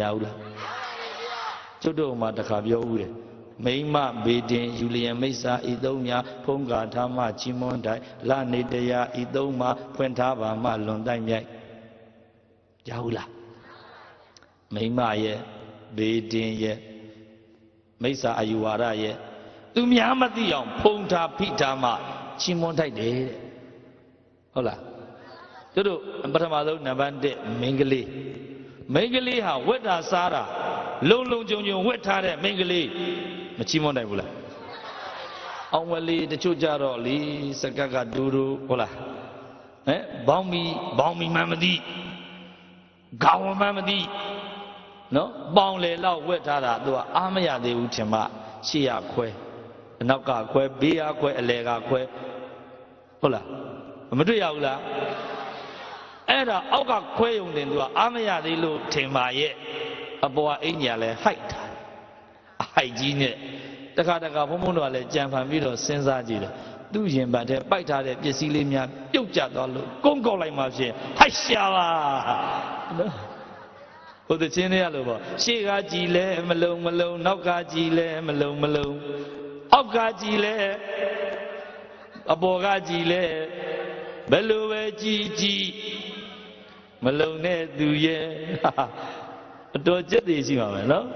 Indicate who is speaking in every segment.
Speaker 1: ရဘူးလားကျုပ်တို့မှတခါပြောဦးတယ်မိမ့်မဘေတင်ယူလျံမိစ္ဆာဤသုံးများဖုံးကာထားမှချီးမွမ်းတိုင်လနေတရာဤသုံးမှာဖွင့်ထားပါမှလွန်တိုက်မြိုက်ကြားဘူးလားမိမ့်မရဲ့ဘေတင်ရဲ့မိစ္ဆာအယူဝါဒရဲ့သူများမသိအောင်ဖုံးထားဖိထားမှချီးမွမ်းတိုက်တယ်တဲ့ဟုတ်လားတို့တို့ပထမဆုံးနံပါတ်1မိန်းကလေး မိန်းကလေးဟာဝက်တာစားတာလုံလုံကြုံကြုံဝက်ထားတဲ့မိန်းကလေးမချီးမွမ်းနိုင်ဘူးလားအောင်ဝလေးတချို့ကြတော့လေစကတ်ကဒူဒူဟုတ်လားဟမ်ဘောင်းမီဘောင်းမီမှမသိခေါင်းမှမသိနော်ပေါင်လေလောက်ဝက်ထားတာသူကအားမရသေးဘူးထင်မှရှေ့ရခွဲအနောက်ကခွဲဘေးရခွဲအလဲကခွဲဟုတ်လားမတွေ့ရဘူးလား အဲ့ဒါအောက်ကခွဲယုံတင်သူကအားမရသေးလို့ထင်ပါရဲ့အပေါ်ကအင်ညာလဲဟိုက်ထားတယ်အဟိုက်ကြီးနဲ့တခါတခါဘုံဘုံတို့ကလည်းကြံဖန်ပြီးတော့စဉ်းစားကြည့်တယ်သူ့ရင်ပတ်ထဲပိုက်ထားတဲ့ပစ္စည်းလေးများပြုတ်ကျသွားလို့ကုန်းကောက်လိုက်မှဖြင့်ဟိုက်ရှာပါနော်ဟိုတချင်းလေးရလို့ပေါ့ရှေ့ကကြည်လဲမလုံမလုံနောက်ကကြည်လဲမလုံမလုံအောက်ကကြည်လဲအပေါ်ကကြည်လဲဘယ်လိုပဲကြည်ကြည် မလုံတဲ့သူရဲ့အတော်ကြက်တည်ရှိပါမယ်နော်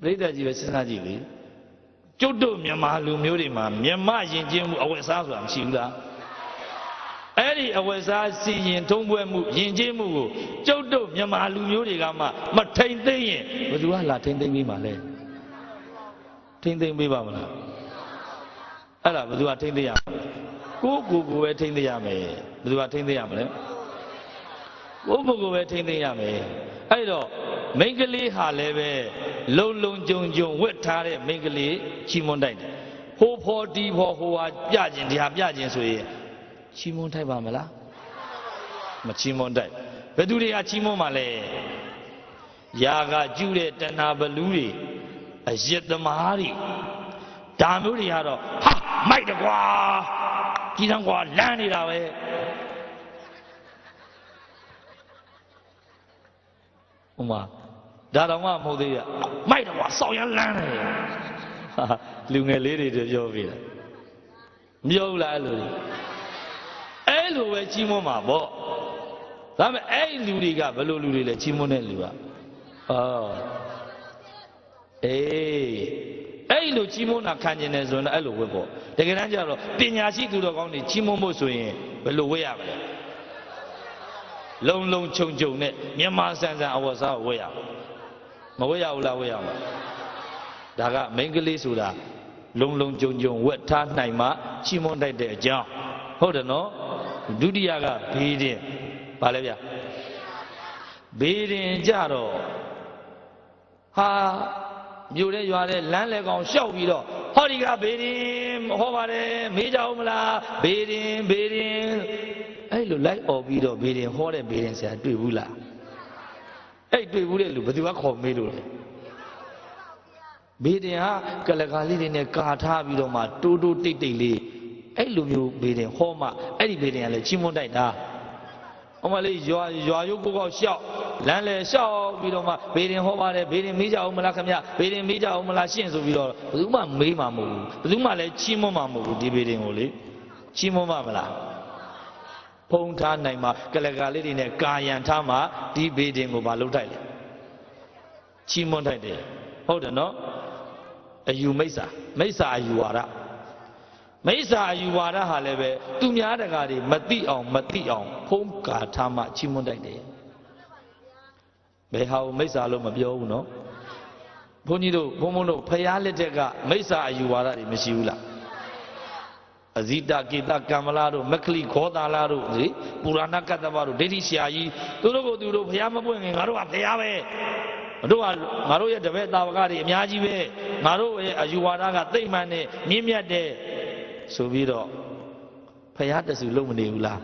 Speaker 1: ပြိတ္တကြီးပဲစဉ်းစားကြည့်လေကျုပ်တို့မြန်မာလူမျိုးတွေမှာမြမယဉ်ကျေးမှုအဝတ်စားဆိုတာမရှိဘူးလားအဲ့ဒီအဝတ်စားစီရင်ထုံးပွဲမှုယဉ်ကျေးမှုကိုကျုပ်တို့မြန်မာလူမျိုးတွေကမှမထိန်သိမ့်ရင်ဘယ်သူကလာထိန်သိမ့်ပေးမှာလဲထိန်သိမ့်ပေးပါမလားအဲ့ဒါဘယ်သူကထိန်သိမ့်ရမလဲကိုယ့်ကိုယ်ကိုယ်ပဲထိန်သိမ့်ရမယ် ဘယ်သူကထိန်သိမ့်ရမလဲကိုယ့်ကိုယ်ကိုယ်ပဲထိန်သိမ့်ရမယ်အဲ့တော့မိန်းကလေးဟာလည်းပဲလုံလုံကြုံကြုံဝတ်ထားတဲ့မိန်းကလေးချီးမွမ်းတိုက်တယ်ဟိုဖော်ဒီဖော်ဟိုဟာပြကျင်ဒီဟာပြကျင်ဆိုရင်ချီးမွမ်းထိုက်ပါမလားမချီးမွမ်းတိုက်ဘယ်သူတွေကချီးမွမ်းမှာလဲယာကကျူးတဲ့တဏှာဘလူးတွေအယက်သမားတွေဒါမျိုးတွေကတော့ဟာမိုက်တကွာ ကြီးတန်းကွာလမ်းနေတာပဲဟိုမှာဒါတော့မှမဟုတ်သေးရမိုက်တော့ကွာစောက်ရမ်းလန်းတယ်ဟာလူငယ်လေးတွေတပြောပြီလားမပြောဘူးလားအဲ့လိုတွေအဲ့လိုပဲကြီးမွန်းမှာပေါ့ဒါပေမဲ့အဲ့ဒီလူတွေကဘယ်လိုလူတွေလဲကြီးမွန်းတဲ့လူကဩအေး အဲ့လိုကြီးမွန်းတာခံကျင်တယ်ဆိုရင်တော့အဲ့လိုဝတ်ပေါ့တကယ်တမ်းကျတော့ပညာရှိသူတော်ကောင်းတွေကြီးမွန်းဖို့ဆိုရင်ဘယ်လိုဝတ်ရမလဲလုံလုံခြုံခြုံနဲ့မြန်မာဆန်ဆန်အဝတ်စားကိုဝတ်ရမယ်မဝတ်ရဘူးလားဝတ်ရမှာဒါကမိန်းကလေးဆိုတာလုံလုံကြုံကြုံဝတ်ထားနိုင်မှချီးမွမ်းတတ်တဲ့အကြောင်းဟုတ်တယ်နော်ဒုတိယကဘေးရင်ဗာလဲဗျဘေးရင်ကြတော့ဟာ မြို့တဲ့ရွာတဲ့လမ်းလေကောင်ရှောက်ပြီးတော့ဟောဒီကဘေးရင်ဟောပါတယ်မေးကြအောင်မလားဘေးရင်ဘေးရင်အဲ့လိုလိုက်អော်ပြီးတော့ဘေးရင်ဟောတဲ့ဘေးရင်ဆရာတွေ့ဘူးလားအဲ့တွေ့ဘူးတဲ့လူဘယ်သူကခေါ်မေးလို့လဲဘေးတင်ဟာကလကာလေးတွေနဲ့ကာထားပြီးတော့မှတိုးတိုးတိတ်တိတ်လေးအဲ့လိုမျိုးဘေးတင်ဟောမှအဲ့ဒီဘေးတင်ကလည်းချီးမွမ်းတိုက်တာ ဟောမလေးရွာရွာရုပ်ကိုကောက်ရှောက်လမ်းလေရှောက်ပြီးတော့မှဘေးတင်ဟောပါတယ်ဘေးတင်မေးကြအောင်မလားခင်ဗျဘေးတင်မေးကြအောင်မလားရှင့်ဆိုပြီးတော့ဘယ်သူမှမေးမှာမဟုတ်ဘူးဘယ်သူမှလည်းချီးမွမ်းမှာမဟုတ်ဘူးဒီဘေးတင်ကိုလေချီးမွမ်းမှာမလားဖုံးထားနိုင်မှာကလကာလေးတွေနဲ့ကာယံထားမှာဒီဘေးတင်ကိုမလုပ်ထိုက်လေချီးမွမ်းထိုက်တယ်ဟုတ်တယ်နော်အယူမိစ္ဆာမိစ္ဆာအယူဝါဒမိစ္ဆာအယူဝါဒဟာလည်းပဲသူများတကာတွေမသိအောင်မသိအောင် ဖုံးကာထားမှ ချီးမွမ်းတိုက်တယ်ဘယ်ဟာကိုမိစ္ဆာလို့မပြောဘူးနော်ဘုန်းကြီးတို့ဘုန်းဘုန်းတို့ဖရာလက်ထက်ကမိစ္ဆာအယူဝါဒတွေမရှိဘူးလားအဇိတကေတကမ္မလာတို့မက္ခလိခောတာလာတို့လေပူရဏကတ္တဗတို့ဒိဋ္ဌိဆရာကြီးသူတို့ကိုသူတို့ဖရာမပွင့်ခင်ငါတို့ကဖရာပဲတို့ကငါတို့ရဲ့တပည့်တာဝကတွေအများကြီးပဲငါတို့ရဲ့အယူဝါဒကသိမ့်မှန်တဲ့မြင့်မြတ်တဲ့ဆိုပြီးတော့ဖရာတဆူလုံးမနေဘူးလား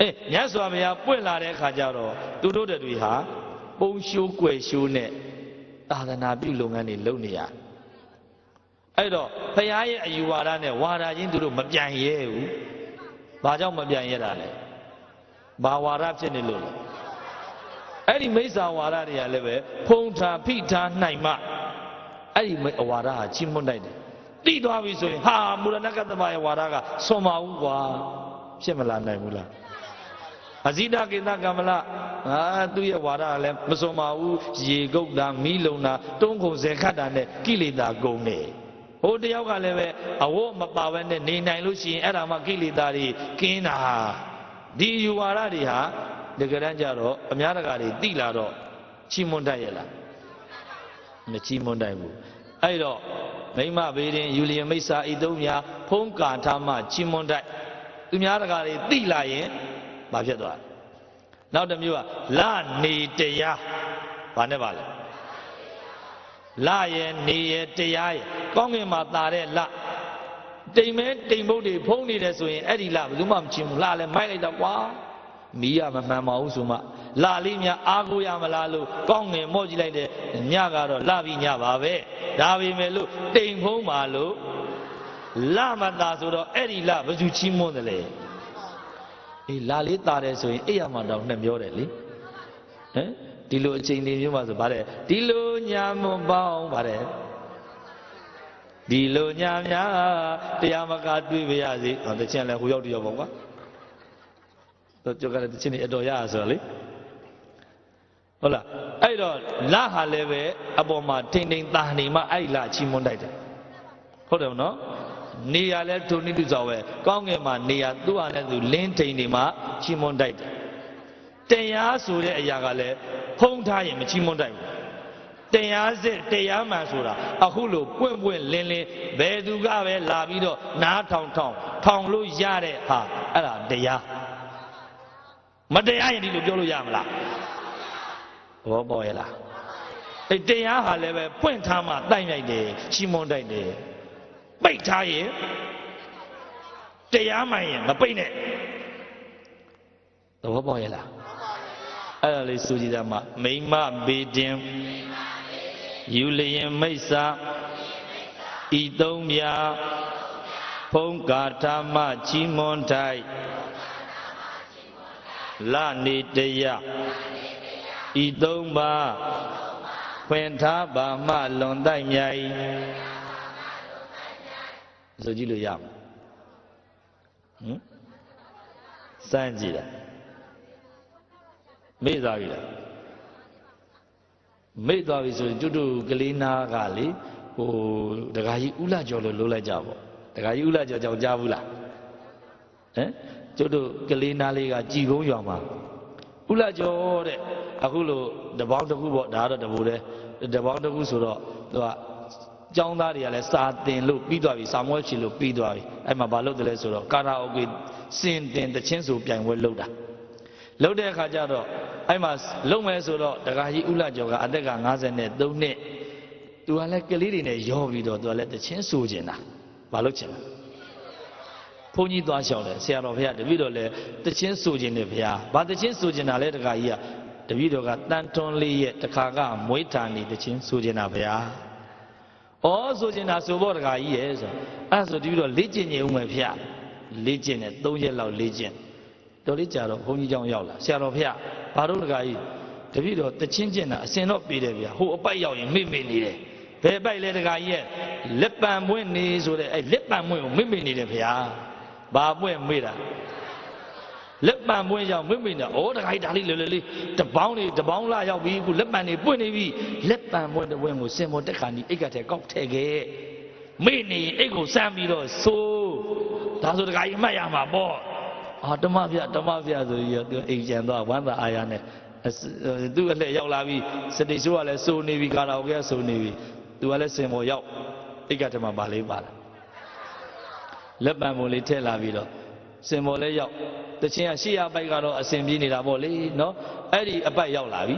Speaker 1: အေးမြတ်စွာဘုရားပွင့်လာတဲ့အခါကျတော့သူတို့တွေဟာပုံရှိုးကွယ်ရှိုးနဲ့သာသနာပြုလုပ်ငန်းတွေလုပ်နေရအဲ့တော့ဖရာရဲ့အယူဝါဒနဲ့ဝါဒချင်းသူတို့မပြန်ရဲဘူးဘာကြောင့်မပြန်ရဲတာလဲဘာဝါဒဖြစ်နေလို့လဲအဲ့ဒီမိစ္ဆာဝါဒတွေကလည်းပဲဖုံထားဖိထားနိုင်မှအဲ့ဒီမိဝါဒဟာချီးမွမ်းတိုက်တယ်တိသွားပြီဆိုရင်ဟာမူရဏကတ္တမရဲ့ဝါဒကဆွန်ပါဘူးကွာဖြစ်မလာနိုင်ဘူးလား အဇိဒကေတကမ္မလဟာသူ့ရဲ့ဝါဒကလည်းမစွန်ပါဘူးရေကုတ်တာမီးလုံတာတုံးခုံစဲခတ်တာနဲ့ကိလေသာကုန်နေဟိုတယောက်ကလည်းပဲအဝတ်မပါဘဲနဲ့နေနိုင်လို့ရှိရင်အဲ့ဒါမှကိလေသာတွေကင်းတာဒီယူဝါဒတွေဟာတကယ်တမ်းကျတော့အများတကာတွေတိလာတော့ချီးမွမ်းတတ်ရဲ့လားမချီးမွမ်းတတ်ဘူးအဲ့တော့မိမဘေးရင်ယူလျင်မိစ္ဆာဤသုံးများဖုံးကာထားမှချီးမွမ်းတတ်သူများတကာတွေတိလာရင် ဘာဖြစ်သွားလဲနောက်တစ်မျိုးကလနေတရားဘာနဲ့ပါလဲလရဲ့နေရဲ့တရားရဲ့ကောင်းကင်မှာตาတဲ့လတိမ်မဲတိမ်ဘုတ်တွေဖုံးနေတယ်ဆိုရင်အဲ့ဒီလဘယ်သူမှမချင်ဘူးလလည်းမိုက်လိုက်တော့ကွာမီးရမမှန်ပါဘူးဆိုမှလာလေးများအားကိုးရမလားလို့ကောင်းငင်မော့ကြည့်လိုက်တဲ့ညကတော့လာပြီးညပါပဲဒါပေမဲ့လို့တိမ်ဖုံးပါလို့လာမတာဆိုတော့အဲ့ဒီလာဘယ်သူချီးမွမ်းတယ်လဲ အေးလာလေးတာတယ်ဆိုရင်အိယာမတောင်နှစ်မျောတယ်လေဟမ်ဒီလိုအချိန်လေးမျိုးပါဆိုဗါတယ်ဒီလိုညာမပေါင်းဗါတယ်ဒီလိုညာများတရားမကတွေ့ပါရစေဟောတချင်လဲဟိုရောက်တရောက်ပေါ့ကွာတော့ကြောက်ကလည်းတချင်းနေအတော်ရရဆိုတော့လေဟုတ်လားအဲ့တော့လဟာလည်းပဲအပေါ်မှာထိမ့်ထိမ့်တာနေမှအဲ့ဒီလချီးမွမ်းတိုက်တယ်ဟုတ်တယ်မနော် နေရလဲထုံနိတုဇောပဲကောင်းငင်မှာနေရသူ့ဟာနဲ့သူလင်းထိန်နေမှချီးမွမ်းတိုက်တယ်တရားဆိုတဲ့အရာကလည်းဖုံးထားရင်မချီးမွမ်းတိုက်ဘူးတရားစစ်တရားမှန်ဆိုတာအခုလို့ပွင့်ပွင့်လင်းလင်းဘယ်သူကပဲလာပြီးတော့နားထောင်ထောင်ထောင်လို့ရတဲ့ဟာအဲ့ဒါတရားမတရားရင်ဒီလိုပြောလို့ရမလားသဘောပေါက်ရဲ့လားအဲတရားဟာလည်းပဲပွင့်ထားမှတိုက်ရိုက်တယ်ချီးမွမ်းတိုက်တယ် ပိတ်ထားရင်တရားမှန်ရင်မပိတ်နဲ့သဘောပေါက်ရဲ့လားအဲ့ဒါလေးဆိုကြည့်ကြမှာမိမဘေတင်ယူလျင်မိစ္ဆာဤသုံးမြာဖုံးကာထမချီးမွမ်းတိုက်လနေတယဤသုံးပါခွင်ထားပါမှလွန်တိုက်မြိုင် ဆိုကြည့်လို့ရမလားဟမ်စမ်းကြည့်လားမေ့သွားပြီလားမေ့သွားပြီဆိုရင်ကျွတ်တို့ကလေးနာကလေဟိုဒကာကြီးဥလာကျော်လို့လို့လိုက်ကြပေါ့ဒကာကြီးဥလာကျော်ကြောင်ကြားဘူးလားဟမ်ကျွတ်တို့ကလေးနာလေးကကြည်ကုန်းရွာမှာဥလာကျော်တဲ့အခုလို့တပေါင်းတစ်ခုပေါ့ဒါကတော့တပူတဲ့တပေါင်းတစ်ခုဆိုတော့သူက ကျောင်းသားတွေကလည်းစာတင်လို့ပြီးသွားပြီစာမွေးချီလို့ပြီးသွားပြီအဲ့မှာဘာလုပ်တယ်လဲဆိုတော့ကာရာအိုကေစင်တင်တချင်းဆိုပြိုင်ပွဲလုပ်တာလုပ်တဲ့အခါကျတော့အဲ့မှာလုံမယ်ဆိုတော့ဒကာကြီးဥလာကျော်ကအသက်က53နှစ်သူကလည်းကလေးတွေနဲ့ရောပြီးတော့သူကလည်းတချင်းဆိုကျင်တာဘာလို့ချင်လဲဘုန်းကြီးသွားလျှောက်တယ်ဆရာတော်ဘုရားတပည့်တော်လည်းတချင်းဆိုကျင်တယ်ဘုရားဘာတချင်းဆိုကျင်တာလဲဒကာကြီးကတပည့်တော်ကတန်ထွန်းလေးရဲ့တခါကမွေးထာနေတချင်းဆိုကျင်တာဘုရား ဩဆိုချင်တာဆိုဖို့တခါကြီးရဲ့ဆိုအဲ့ဆိုတပြီးတော့လေ့ကျင့်နေဦးမယ်ဖျားလေ့ကျင့်တယ်၃ရက်လောက်လေ့ကျင့်တော်လေးကြာတော့ဘုန်းကြီးကျောင်းရောက်လာဆရာတော်ဖျားဘာလို့တခါကြီးတပြီးတော့တချင်းကျင့်တာအစင်တော့ပြေးတယ်ဗျာဟိုအပိုက်ရောက်ရင်မိမိနေတယ်ဘယ်ပိုက်လဲတခါကြီးရဲ့လက်ပံပွင့်နေဆိုတဲ့အဲ့လက်ပံပွင့်ကိုမိမိနေတယ်ဖျားဘာပွင့်မေ့တာ လက်ပံပွင့်ရောက်မိမိနေဩဒကာကြီးဒါလေးလေလေလေးတပေါင်းလေးတပေါင်းလာရောက်ပြီအခုလက်ပံနေပွင့်နေပြီလက်ပံပွင့်တဲ့ဝင်းကိုစင်မောတက်ခါနီအိတ်ကထဲကောက်ထဲခဲ့မိနေရင်အိတ်ကိုစမ်းပြီးတော့ဆိုးဒါဆိုဒကာကြီးအမှတ်ရမှာပေါ့အာဓမ္မပြဓမ္မပြဆိုပြီးတော့သူအိမ်ကျန်သွားဝမ်းသာအာရနဲ့သူ့အလှည့်ရောက်လာပြီးစတိဆိုးကလည်းစိုးနေပြီကာရာအိုကေကစိုးနေပြီသူကလည်းစင်မောရောက်အိတ်ကထဲမှာဗာလေးပါလာလက်ပံပုံလေးထည့်လာပြီးတော့စင်မော်လဲရောက် တချင်းကရှေ့ရပိုက်ကတော့အစင်ပြေးနေတာပေါ့လေနော်အဲ့ဒီအပိုက်ရောက်လာပြီ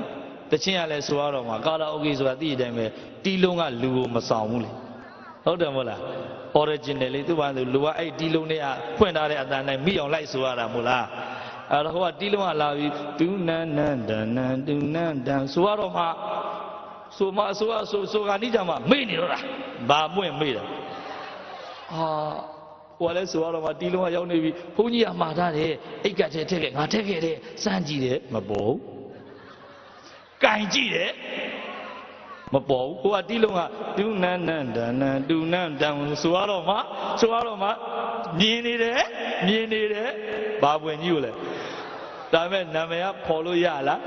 Speaker 1: တချင်းကလည်းဆိုရတော့မှာကာရာအိုကေဆိုတာသိတဲ့အတိုင်းပဲတီးလုံးကလူကိုမဆောင်ဘူးလေဟုတ်တယ်မို့လား original လေးသူ့ဘာလို့လူကအဲ့တီးလုံးနဲ့ဖွင့်ထားတဲ့အတန်တိုင်းမိအောင်လိုက်ဆိုရတာမို့လားအဲ့တော့ဟိုကတီးလုံးကလာပြီးဒုနန္နန္ဒနန္ဒုနန္ဒံဆိုရတော့မှဆိုမှဆိုရဆိုဆိုကနိကြမှာမေ့နေတော့တာဘာပွင့်မေ့တာဟာ ဟိုကလည်းဆိုရတော့မှတီးလုံးကရောက်နေပြီဘုန်းကြီးကမှားထားတယ်အိတ်ကထဲထည့်ခဲ့ငါထည့်ခဲ့တယ်စမ်းကြည့်တယ်မပေါ်ကင်ကြည့်တယ်မပေါ်ဘူးကိုကတီးလုံးကဒုနန္နန္ဒနံဒုနန္တံဆိုရတော့မှဆိုရတော့မှမြင်နေတယ်မြင်နေတယ်ဘာပွင့်ကြီးကိုလဲဒါပေမဲ့နာမည်ကပေါ်လို့ရလား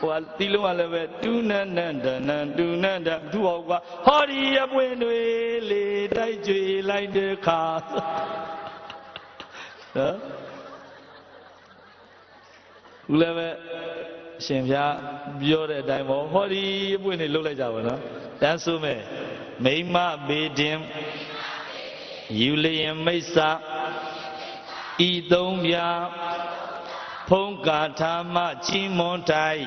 Speaker 1: ဟိုကတီးလုံးကလည်းပဲဒုနန္နန္ဒနံဒုနန္တံသူ့ဟောကဟောဒီအပွင့်တွေလေတိုက်ကြွေလိုက်တဲ့ခါနော်ဦးလည်းပဲအရှင်ဖျားပြောတဲ့အတိုင်းပေါ့ဟောဒီအပွင့်တွေလှုပ်လိုက်ကြပါနော်တန်းဆိုမဲ့မိမဘေတင်ယူလျင်မိတ်စာဤသုံးပြ ဖုံးကာထာမချီးမွန်တိုင်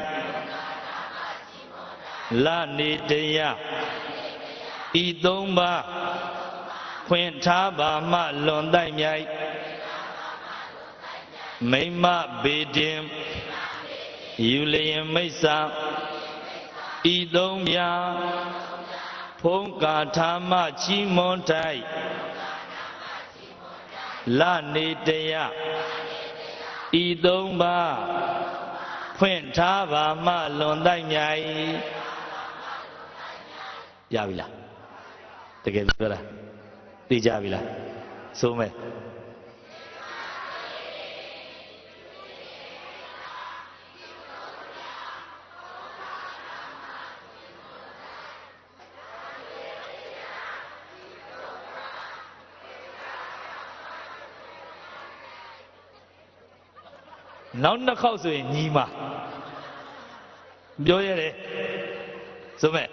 Speaker 1: လနေတယဤသုံးပါဖွင့်ထားပါမှလွန်တိုက်မြိုက်မိမဘေတင်ယူလျင်မိတ်စာဤသုံးပြဖုံးကာထာမချီးမွန်တိုင်လနေတယ ဤသုံးပါဖွင့်ထားပါမှလွန်တိုက်မြိုင်ရပြီလားတကယ်ပြောလားသိကြပြီလားဆိုမဲ့ နောက်နှစ်ခေါက်ဆိုရင်ညီမပြောရတယ်ဆိုမဲ့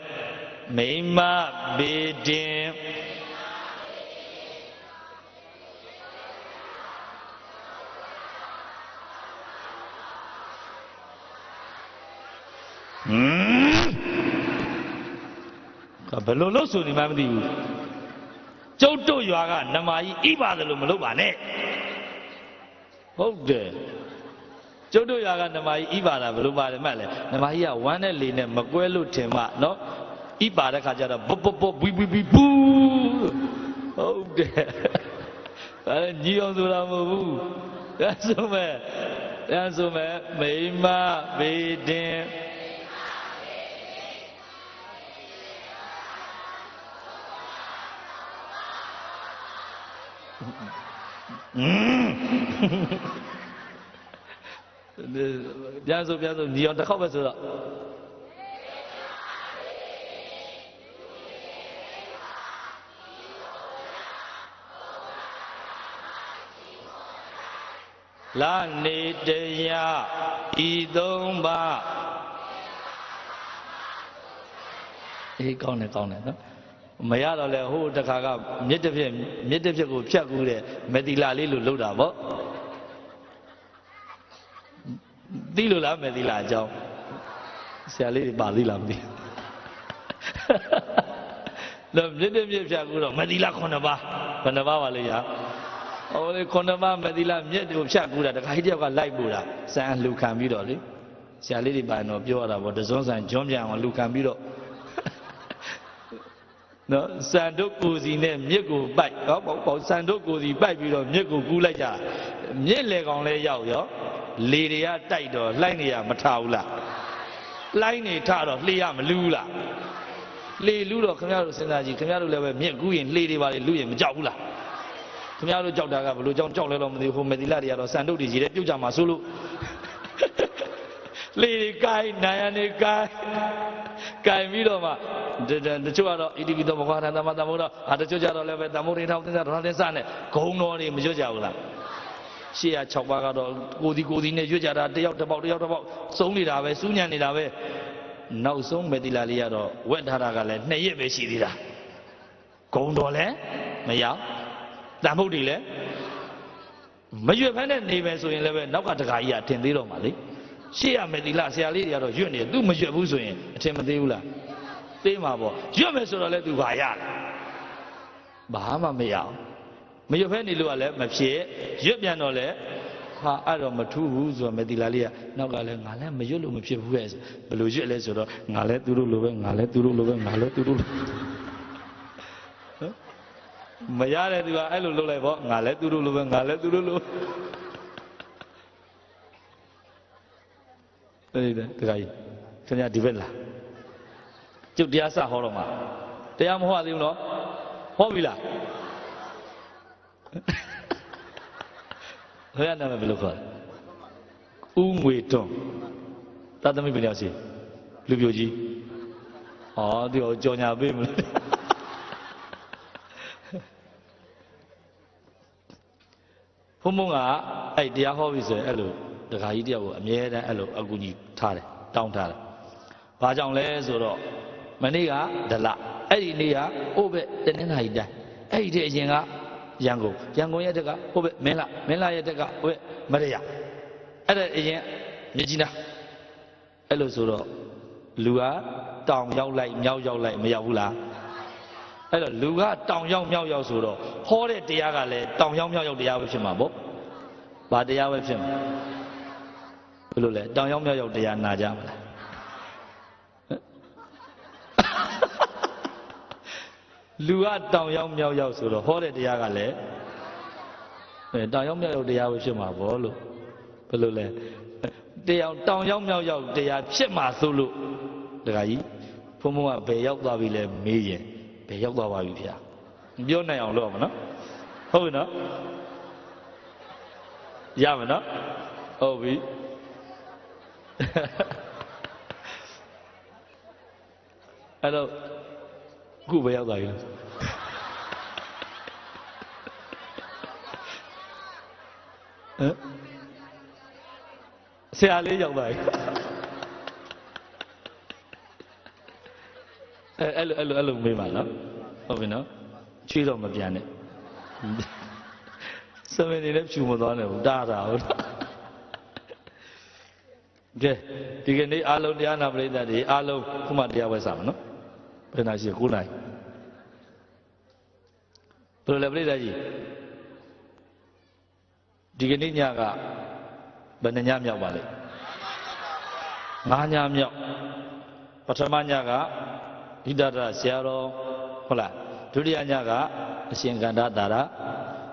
Speaker 1: မိမဘေတင်ဟမ်ဘယ်လိုလို့ဆိုနေမှမသိဘူးကျုပ်တို့ရွာကနမကြီးဣပါတယ်လို့မလုပ်ပါနဲ့ဟုတ်တယ် ကျုပ်တို့ရွာကနမကြီးဣပါတာဘယ်လိုပါတယ်မှတ်လဲနမကြီးကဝမ်းနဲ့လေနဲ့မကွဲလို့ထင်မှနော်ဣပါတဲ့ခါကျတော့ပုတ်ပုတ်ပုတ်ဘီဘီဘီပူဟုတ်တယ်အဲညီအောင်ဆိုတာမဟုတ်ဘူးဒါဆိုမဲ့ဒါဆိုမဲ့မိမဘေတင်อืม ပြန်ဆိုပြန်ဆိုညီအောင်တစ်ခေါက်ပဲဆိုတော့လာနေတရားဤသုံးပါအေးကောင်းတယ်ကောင်းတယ်နော်မရတော့လဲဟိုတခါကမြစ်တစ်ဖြစ်မြစ်တစ်ဖြစ်ကိုဖြတ်ကူးတဲ့မတိလာလေးလို့လုပ်တာပေါ့ သိလို့လားမသိလားအကြောင်းဆရာလေးတွေပါသိလားမသိတော့မြစ်တစ်ဖြစ်ဖြတ်ကူးတော့မတိလာ9ပါးဘယ်နှပါးပါလဲညာဟိုလေ9ပါးမတိလာမြစ်ကိုဖြတ်ကူးတာတခါကြီးတယောက်ကလိုက်ပို့တာစံလှူခံပြီးတော့လေဆရာလေးတွေပါတော့ပြောရတာပေါ့တစွန်းဆန်ဂျွန်းပြန်အောင်လှူခံပြီးတော့နော်စံတို့ကိုစီနဲ့မြစ်ကိုပိုက်ဟောပေါ့ပေါ့စံတို့ကိုစီပိုက်ပြီးတော့မြစ်ကိုကူးလိုက်ကြမြစ်လေကောင်လဲရောက်ရော လေတွေကတိုက်တော့လှိုင်းနေရမထဘူးလားလှိုင်းနေထတော့လှေရမလူးလားလှေလူးတော့ခင်ဗျားတို့စဉ်းစားကြည့်ခင်ဗျားတို့လည်းပဲမြစ်ကူးရင်လှေတွေပါလေလူရင်မကြောက်ဘူးလားခင်ဗျားတို့ကြောက်တာကဘလို့ကြောက်ကြောက်လဲတော့မသိဘူးဟိုမေတီလာတွေကတော့စံတို့တွေကြီးတယ်ပြုတ်ကြမှာဆိုလို့လေကိုင်းနိုင်ရနေကိုင်းကိုင်းပြီးတော့မှတချို့ကတော့ဣတိပိသောဘဂဝါရသမသမုဒ္ဒအာတချို့ကြတော့လည်းပဲသမုဒ္ဒိထောင်းသစ္စာထောင်းသစ္စာနဲ့ဂုံတော်တွေမရွတ်ကြဘူးလား ရှေ့ရ6ပါးကတော့ကိုဒီကိုဒီနဲ့ရွတ်ကြတာတယောက်တစ်ပေါက်တယောက်တစ်ပေါက်စုံနေတာပဲစူးညံနေတာပဲနောက်ဆုံးမေတိလာလေးကတော့ဝက်ထားတာကလည်းနှစ်ရက်ပဲရှိသေးတာဂုံတော်လည်းမရောက်တန်ဖို့တွေလည်းမရွတ်ဖမ်းတဲ့နေပဲဆိုရင်လည်းပဲနောက်ကတခါကြီးကထင်သေးတော့မှာလေရှေ့ရမယ်ဒီလားဆရာလေးတွေကတော့ရွတ်နေတယ်သူမရွတ်ဘူးဆိုရင်အထင်မသေးဘူးလားသေးမှာပေါ့ရွတ်မယ်ဆိုတော့လည်းသူဘာရလဲဘာမှမရအောင် မရွတ်ဖဲနေလို့ကလည်းမဖြစ်ရွတ်ပြန်တော့လည်းဟာအဲ့တော့မထူးဘူးဆိုတော့မဒီလာလေးကနောက်ကလည်းငါလည်းမရွတ်လို့မဖြစ်ဘူးရဲ့ဘယ်လိုရွတ်လဲဆိုတော့ငါလည်းသူတို့လိုပဲငါလည်းသူတို့လိုပဲငါလည်းသူတို့လိုမရတဲ့သူကအဲ့လိုလုပ်လိုက်ပေါ့ငါလည်းသူတို့လိုပဲငါလည်းသူတို့လိုအဲ့ဒီတခါကြီးခင်ဗျာဒီဘက်လာကျုပ်တရားစဟောတော့မှာတရားမဟောသေးဘူးနော်ဟောပြီလား ဘယ်ရနာမည်ဘယ်လိုခေါ်လဲဦးငွေတွန်းသာသမီဘယ်လျောက်ရှိလူပြိုကြီးဟောဒီကိုကြော်ညာပေးမလို့ဘုံဘုံကအဲ့တရားဟောပြီဆိုရင်အဲ့လိုဒကာကြီးတယောက်ကိုအမြဲတမ်းအဲ့လိုအကူကြီးထားတယ်တောင်းထားတယ်။ဘာကြောင့်လဲဆိုတော့မနေ့ကဒလအဲ့ဒီနေ့ကအိုးဘက်တနင်္လာရီတိုင်းအဲ့ဒီတဲ့အရင်က ရန်ကုန်ရန်ကုန်ရဲ့တက်ကအိုးဘက်မင်းလာမင်းလာရဲ့တက်ကအိုးဘက်မရရအဲ့ဒါအရင်မြကြီးနာအဲ့လိုဆိုတော့လူကတောင်ရောက်လိုက်မြောက်ရောက်လိုက်မရောက်ဘူးလားအဲ့တော့လူကတောင်ရောက်မြောက်ရောက်ဆိုတော့ဟောတဲ့တရားကလည်းတောင်ရောက်မြောက်ရောက်တရားပဲဖြစ်မှာပေါ့ဘာတရားပဲဖြစ်မှာဘယ်လိုလဲတောင်ရောက်မြောက်ရောက်တရားနာကြမလား လူကတောင်ရောက်မြောက်ရောက်ဆိုတော့ဟောတဲ့တရားကလည်းအဲတောင်ရောက်မြောက်ရောက်တရားပဲဖြစ်မှာပေါ့လို့ဘယ်လိုလဲတရားတောင်ရောက်မြောက်ရောက်တရားဖြစ်မှာဆိုလို့တခါကြီးဘုံဘုံကဘယ်ရောက်သွားပြီလဲမေးရင်ဘယ်ရောက်သွားပါပြီဗျာမပြောနိုင်အောင်လုပ်ရမနော်ဟုတ်ပြီနော်ရမယ်နော်ဟုတ်ပြီအဲ့တော့ ခုပဲရောက်သွားပြီလားဟမ်ဆရာလေးရောက်သွားပြီအဲအဲ့လိုအဲ့လိုအဲ့လိုမေးပါနော်ဟုတ်ပြီနော်ချွေးတော့မပြန်နဲ့စမင်းနေလည်းဖြူမသွားနဲ့ဘူးတားတာဟုတ်ကဲဒီကနေ့အားလုံးတရားနာပရိသတ်တွေအားလုံးခုမှတရားဝဲစားမှာနော် ဘယ်နာရှိ9နိုင်ဘယ်လိုလဲပရိသတ်ကြီးဒီကနေ့ညကဘယ်နှညမြောက်ပါလဲ9ညမြောက်ပထမညကဣဒရဆရာတော်ဟုတ်လားဒုတိယညကအရှင်ကန္ဓတာရ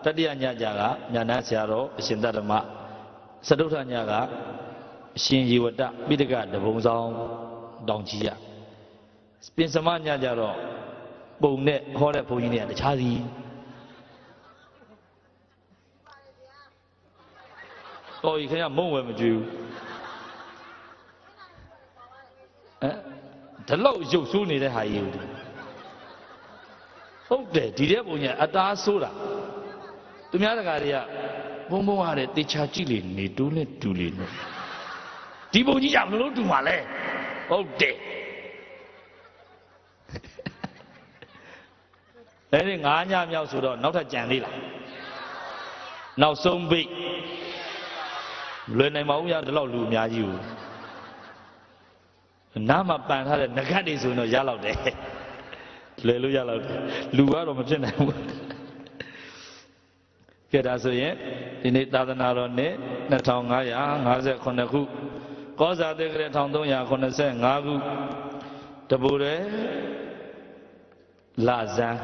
Speaker 1: တတိယညကြကညာနာဆရာတော်အရှင်တဓမ္မစတုထညကအရှင်ယေဝတပိဋကတဘုံဆောင်တောင်ကြီးရ ပင်စမညကြတော့ပုံနဲ့ဟောတဲ့ဘုန်းကြီးတွေကတခြားစီတော်ကြီးခင်ဗျမုံဝယ်မကြွေးဘူးအဲဒီလောက်ရုပ်ဆိုးနေတဲ့ဟာကြီးကိုဟုတ်တယ်ဒီတဲ့ပုံညာအသားဆိုးတာသူများတကာတွေကဘုံဘုံရတဲ့တေချာကြည့်လေနေတူးနဲ့တူလေနော်ဒီပုံကြီးကဘယ်လိုတူမှာလဲဟုတ်တယ် အဲ့ဒီငါးညမြောက်ဆိုတော့နောက်ထပ်ကြံသေးလားနောက်ဆုံးပိတ်လွယ်နိုင်ပါဦးရဒီလောက်လူအများကြီးကိုနားမှာပန်ထားတဲ့ငကတ်တွေဆိုရင်တော့ရလောက်တယ်လွယ်လို့ရလောက်တယ်လူကတော့မဖြစ်နိုင်ဘူးကဲဒါဆိုရင်ဒီနေ့သာသနာတော်နှစ်2558ခုကောဇာတိကရ1385ခုတပူရဲလာဇန်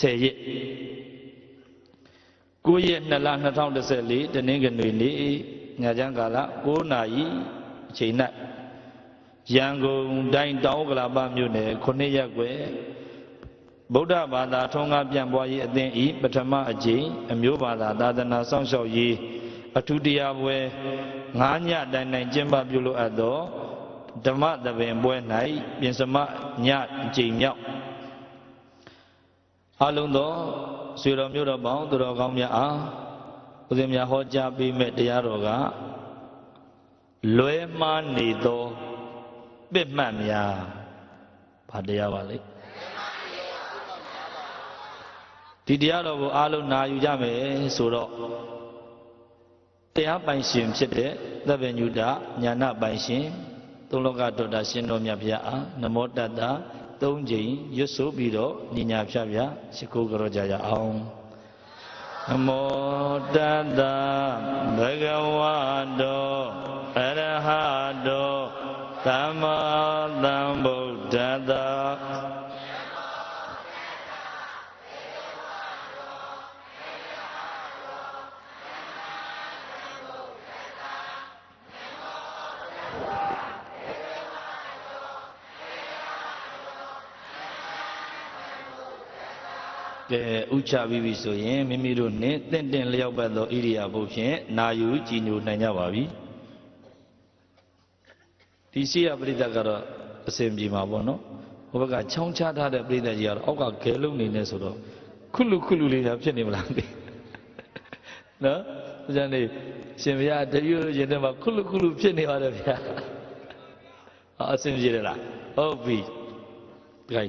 Speaker 1: 10ရက်9ရက်2လ2014တနင်္ဂနွေနေ့ညချမ်းကာလ9နာရီအချိန်၌ရန်ကုန်တိုင်းတောင်ဥက္ကလာပမြို့နယ်9ရက်ွယ်ဗုဒ္ဓဘာသာထုံးကားပြန်ပွားရေးအသင်းဤပထမအကြိမ်အမျိုးဘာသာသာသနာစောင့်ရှောက်ရေးအထူးတရားပွဲ9ညတိုင်တိုင်ကျင်းပပြုလို့အပ်သောဓမ္မသဘင်ပွဲ၌ပြင်စမညအကြိမ်မြောက် အလုံးသောဆွေတော်မျိုးတော်ပေါင်းသူတော်ကောင်းများအားဦးဇင်းများဟောကြားပေးမဲ့တရားတော်ကလွဲမှားနေသောပြစ်မှတ်များဘာတရားပါလဲဒီတရားတော်ကိုအားလုံးနာယူကြမယ်ဆိုတော့တရားပိုင်ရှင်ဖြစ်တဲ့သဗ္ဗညုတညာနာပိုင်ရှင်သုံးလောကတော်တာရှင်တော်မြတ်ဘုရားအားနမောတတ္တ သုံးကြိမ်ရွတ်ဆိုပြီးတော့ညညာဖြတ်ဖြတ်ရှိခိုးကြောကြရအောင်နမောတတ္တဘဂဝတောအရဟတောသမ္မာသမ္ဗုဒ္ဓတ္တ ကဲဥချပြီးပြီဆိုရင်မိမိတို့နှင့်တင့်တင်လျောက်ပတ်သောဣရိယာပုဖြင့်နာယူကြည်ညိုနိုင်ကြပါပြီဒီရှိရပရိသတ်ကတော့အစဉ်ပြေမှာပေါ့နော်ဟိုဘက်ကချောင်းချထားတဲ့ပရိသတ်ကြီးကတော့အောက်ကဂဲလုံးနေနေဆိုတော့ခုလူခုလူလေးသာဖြစ်နေမလားမသိနော်ဦးဇန်နေရှင်ဘုရားတတိယရင်ထဲမှာခုလူခုလူဖြစ်နေပါတယ်ဗျာအအစဉ်ပြေတယ်လားဟုတ်ပြီဒီကိ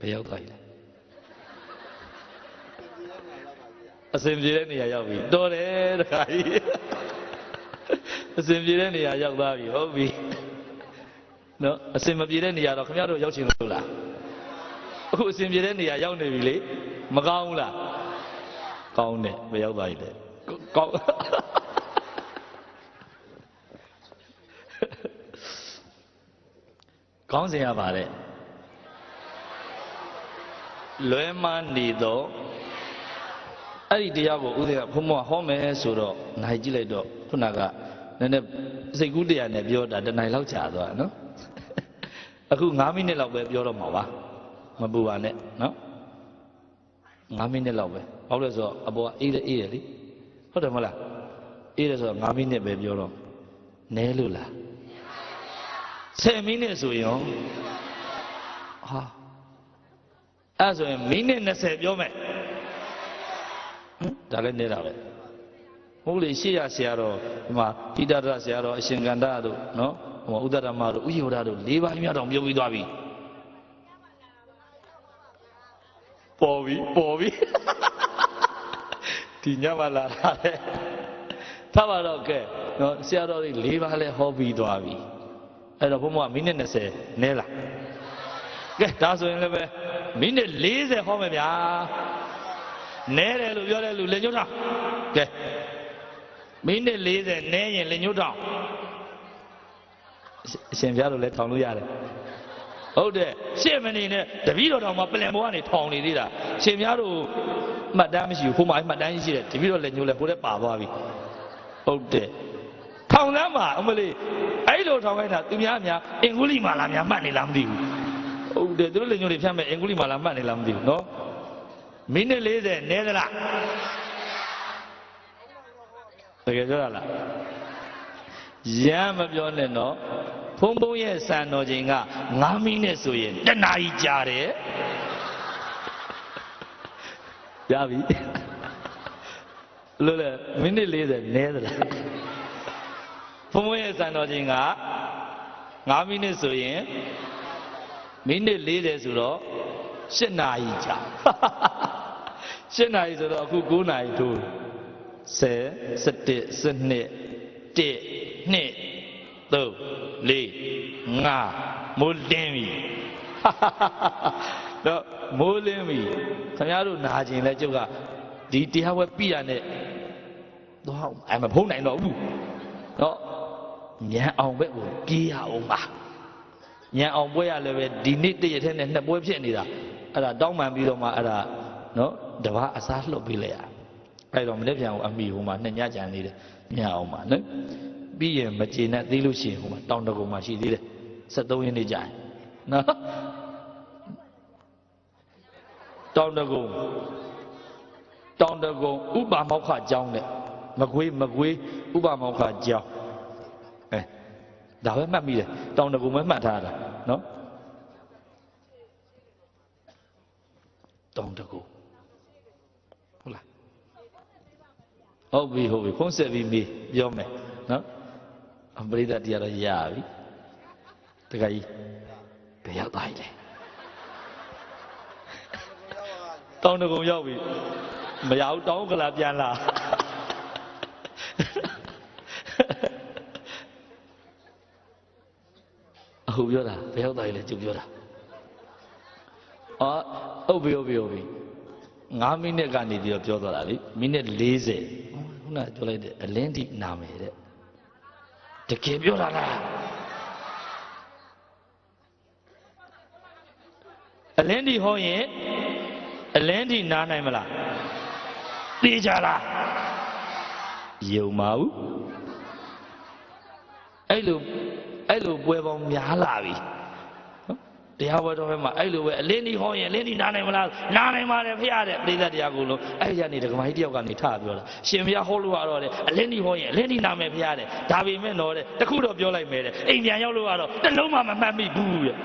Speaker 1: ဘယ်ရောက်သွားပြီလဲ အစဉ်ပြေတဲ့နေရာရောက်ပြီတော်တယ်တခါကြီးအစဉ်ပြေတဲ့နေရာရောက်သွားပြီဟုတ်ပြီနော်အစဉ်မပြေတဲ့နေရာတော့ခင်ဗျားတို့ရောက်ချင်လို့လားအခုအစဉ်ပြေတဲ့နေရာရောက်နေပြီလေမကောင်းဘူးလားကောင်းတယ်မရောက်သွားပြီလေကောင်းကောင်းစင်ရပါတဲ့လွဲမနေတော့ အဲ့ဒီတရားကိုဦးဇင်းကဘုံဘဟောမယ်ဆိုတော့နိုင်ကြည့်လိုက်တော့ခုနကနည်းနည်းစိတ်ကူးတရားနဲ့ပြောတာတစ်နိုင်လောက်ကြာသွားနော်အခု9မိနစ်လောက်ပဲပြောတော့မှာပါမပူပါနဲ့နော်9မိနစ်လောက်ပဲဘာလို့လဲဆိုတော့အပေါ်ကအေးတယ်အေးတယ်လေဟုတ်တယ်မဟုတ်လားအေးတယ်ဆိုတော့9မိနစ်ပဲပြောတော့နဲလို့လား10မိနစ်ဆိုရင်ရောဟာအဲ့ဆိုရင်မိနစ်20ပြောမယ်ဟမ် ဒါလည်းနေတာပဲဟုတ်လေရှေ့ရဆရာတော်ဒီမှာဣဒရဆရာတော်အရှင်ကန္တတို့နော်ဟိုဥဒ္ဒရမတို့ဥယျာဉ်တို့၄ပါးမြတ်တော်ပြုတ်ပြီးသွားပြီပေါ်ပြီပေါ်ပြီဒီညမလာတာလေထားပါတော့ကဲနော်ဆရာတော်ကြီး၄ပါးလဲဟောပြီးသွားပြီအဲ့တော့ဘုံဘကမိနစ်20နဲလားကဲဒါဆိုရင်လည်းပဲမိနစ်40ဟောမယ်ဗျာ နဲတယ်လို့ပြောတဲ့လူလက်ညှိုးထောင်ကဲမိနစ်40နဲရင်လက်ညှိုးထောင်အရှင်ဘုရားတို့လည်းထောင်လို့ရတယ်ဟုတ်တယ်ရှေ့မနေနဲ့တပည့်တော်တော်မှာပြန်ပေါ်ကနေထောင်နေသေးတာရှင်ဘုရားတို့မှတ်တမ်းမရှိဘူးဟိုမှာမှတ်တမ်းရှိတယ်တပည့်တော်လက်ညှိုးလည်းဟိုထဲပါသွားပြီဟုတ်တယ်ထောင်လမ်းမှာအမလေးအဲ့လိုထောင်ခိုင်းတာသူများများအင်္ဂုလိမာလာများမှတ်နေလားမသိဘူးဟုတ်တယ်သူတို့လက်ညှိုးတွေဖြတ်မဲ့အင်္ဂုလိမာလာမှတ်နေလားမသိဘူးနော် မိနစ်40နဲသလားတကယ်ပြောရလားရမ်းမပြောနဲ့တော့ဖုံဖုံရဲ့စံတော်ချိန်က9မိနစ်ဆိုရင်တနာရီကြာတယ်ရပြီလို့လေမိနစ်40နဲသလားဖုံဖုံရဲ့စံတော်ချိန်က9မိနစ်ဆိုရင်မိနစ်40ဆိုတော့7နာရီကြာ 7နာရီဆိုတော့အခု9နာရီထိုး10 11 12 1 2 3 4 5မိုးလင်းပြီတော့မိုးလင်းပြီခင်ဗျားတို့နာကျင်လဲကျုပ်ကဒီတရားဝဲပြရနဲ့တော့အမဖုံးနိုင်တော့ဘူးတော့ညံအောင်ဘက်ကိုပြေးရအောင်ပါညံအောင်ပွဲရလည်းပဲဒီနေ့တရက်ထဲနဲ့နှစ်ပွဲဖြစ်နေတာအဲ့ဒါတောင်းပန်ပြီးတော့မှအဲ့ဒါ နော်တပားအစားလှုပ်ပေးလိုက်ရအဲ့တော့မနေ့ပြန်ကိုအမိဟိုမှာနှစ်ညကြံနေတယ်ညံအောင်ပါနော်ပြီးရင်မကျေနပ်သေးလို့ရှိရင်ဟိုမှာတောင်းတကုံမှာရှိသေးတယ်73ရက်နေ့ကြာရင်နော်တောင်းတကုံတောင်းတကုံဥပမောက္ခကျောင်းတဲ့မကွေးမကွေးဥပမောက္ခကျောင်းအဲဒါပဲမှတ်မိတယ်တောင်းတကုံပဲမှတ်ထားတာနော်တောင်းတကုံဟုတ်လား ဟုတ်ပြီဟုတ်ပြီဖုံးဆက်ပြီးမေးပြောမယ်နော်အပရိသတ်တရားတော့ရပြီတခါကြီးဘယ်ရောက်သွားပြီလဲတောင်းတကုံရောက်ပြီမရဘူးတောင်းကလာပြန်လာအခုပြောတာဘယ်ရောက်သွားပြီလဲကျုပ်ပြောတာအော်ဟုတ်ပြီဟုတ်ပြီဟုတ်ပြီ9မိနစ်ကနေပြီးတော့ပြောသွားတာလေမိနစ်40 ခုနကပြောလိုက်တဲ့အလင်းတိနာမယ်တဲ့တကယ်ပြောတာလားအလင်းဒီဟောရင်အလင်းဒီနားနိုင်မလားသိကြလားယုံပါဘူးအဲ့လိုအဲ့လိုပွဲပေါင်းများလာပြီနော် တရားဝဲတော်ဘက်မှာအဲ့လိုပဲအလင်းဒီဟောရင်အလင်းဒီနားနိုင်မလားနားနိုင်ပါတယ်ဖះတဲ့ပြိဿတရားကိုလို့အဲ့ဒီကနေဒကမကြီးတယောက်ကနေထပြောတာရှင်ဘုရားဟောလို့ရတော့လေအလင်းဒီဟောရင်အလင်းဒီနာမယ်ဖះတဲ့ဒါပေမဲ့တော့တဲ့တခုတော့ပြောလိုက်မယ်တဲ့အိမ်ပြန်ရောက်လို့ကတော့တစ်လုံးမှမမှတ်မိဘူးတဲ့